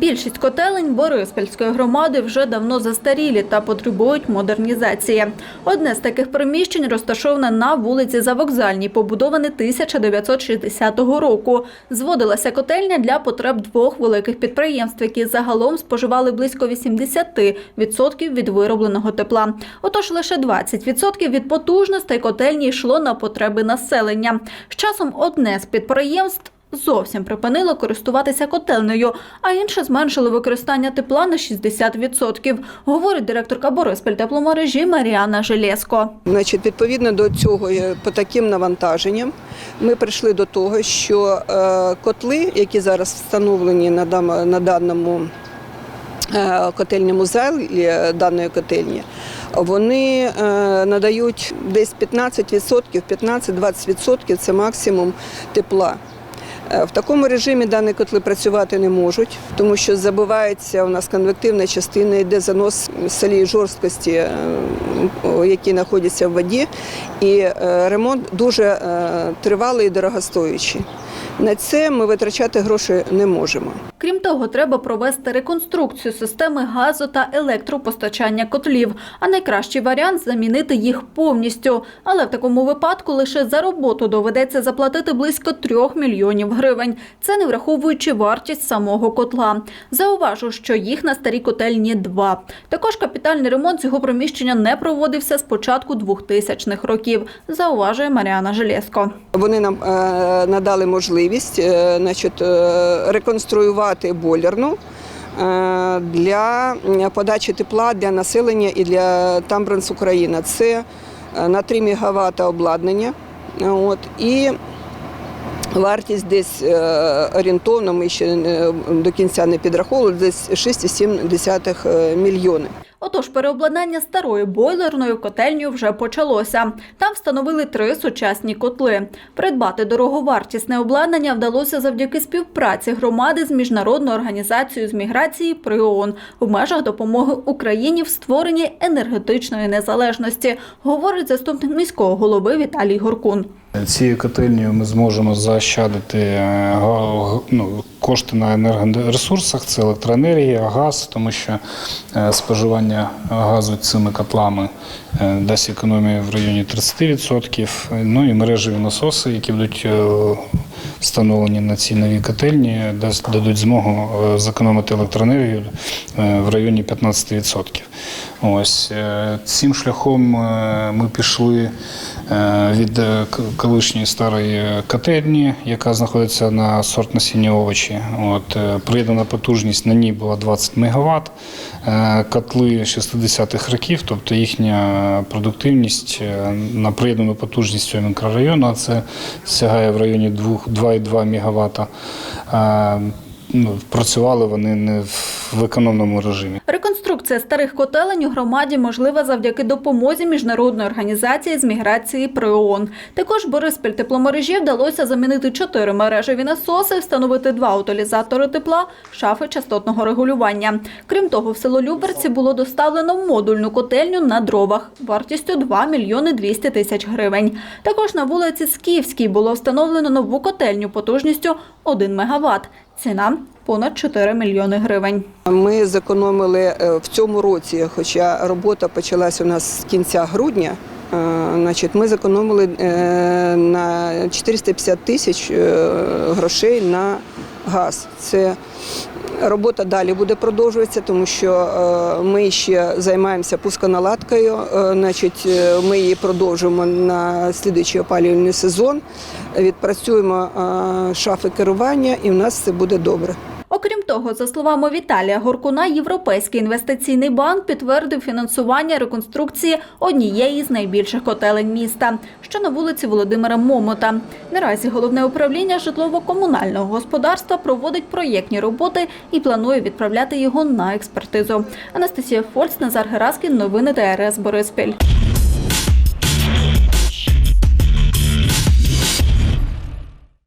Більшість котелень Бориспільської громади вже давно застарілі та потребують модернізації. Одне з таких приміщень розташоване на вулиці Завокзальній, побудоване 1960 року. Зводилася котельня для потреб двох великих підприємств, які загалом споживали близько 80% від виробленого тепла. Отож, лише 20% від потужностей котельні йшло на потреби населення. З часом одне з підприємств зовсім припинило користуватися котельнею, а інше зменшило використання тепла на 60%, говорить директорка Бориспіль тепломережі Маріана Желєско. Значить, відповідно до цього, е, по таким навантаженням, ми прийшли до того, що е, котли, які зараз встановлені на, на даному е, котельному залі даної котельні, вони надають десь 15%, 15-20% це максимум тепла. Е, В такому режимі дані котли працювати не можуть, тому що забивається у нас конвективна частина, йде занос солі жорсткості, е, які знаходяться в воді, і е, ремонт дуже тривалий і дорогостоячий. На це ми витрачати гроші не можемо. Крім того, треба провести реконструкцію системи газу та електропостачання котлів. А найкращий варіант замінити їх повністю. Але в такому випадку лише за роботу доведеться заплатити близько 3 мільйонів гривень. Це не враховуючи вартість самого котла. Зауважу, що їх на старій котельні два. Також капітальний ремонт цього приміщення не проводився з початку 2000-х років. Зауважує Маріана Желєско. Вони нам е, надали можливість е, значить, е, реконструювати бойлерну для подачі тепла для населення і для Тамбранс Україна. Це на 3 МВт обладнання. От, і вартість десь е, орієнтовно, ми ще е, до кінця не підраховували, десь 6,7 мільйони. Отож, переобладнання старої бойлерною котельню вже почалося. Там встановили три сучасні котли. Придбати дороговартісне обладнання вдалося завдяки співпраці громади з міжнародною організацією з міграції при ООН в межах допомоги Україні в створенні енергетичної незалежності, говорить заступник міського голови Віталій Горкун. Цією котельнею ми зможемо заощадити е, ну, кошти на енергоресурсах, це електроенергія, газ, тому що е, споживання газу цими котлами е, дасть економію в районі 30%. Ну і мережеві насоси, які будуть е, встановлені на ці нові котельні, дадуть змогу е, зекономити електроенергію в районі 15%. Ось е, цим шляхом е, ми пішли е, від колишньої старої котельні, яка знаходиться на сорт насіння овочі. От приєднана потужність на ній була 20 МВт. Котли 60-х років, тобто їхня продуктивність на приєднану потужність цього мікрорайону, а це сягає в районі 2 2,2 МВт. Ну, працювали вони не в економному режимі. Реконструкція старих котелень у громаді можлива завдяки допомозі міжнародної організації з міграції при ООН. Також Бориспіль тепломережі вдалося замінити чотири мережеві насоси, встановити два утилізатори тепла, шафи частотного регулювання. Крім того, в село Люберці було доставлено модульну котельню на дровах вартістю 2 мільйони 200 тисяч гривень. Також на вулиці Скіфській було встановлено нову котельню потужністю 1 мегаватт. Ціна понад 4 мільйони гривень. Ми зекономили е, в цьому році, хоча робота почалась у нас з кінця грудня. е, Значить, ми зекономили е, на 450 тисяч грошей на газ. Це робота далі буде продовжуватися, тому що е, ми ще займаємося пусконаладкою. Е, Значить, е, ми її продовжуємо на слідуючий опалювальний сезон. Відпрацюємо шафи керування, і в нас все буде добре. Того, за словами Віталія Горкуна, Європейський інвестиційний банк підтвердив фінансування реконструкції однієї з найбільших котелень міста, що на вулиці Володимира Момота. Наразі головне управління житлово-комунального господарства проводить проєктні роботи і планує відправляти його на експертизу. Анастасія Фольц, Назар Гераскін, новини ТРС Бориспіль.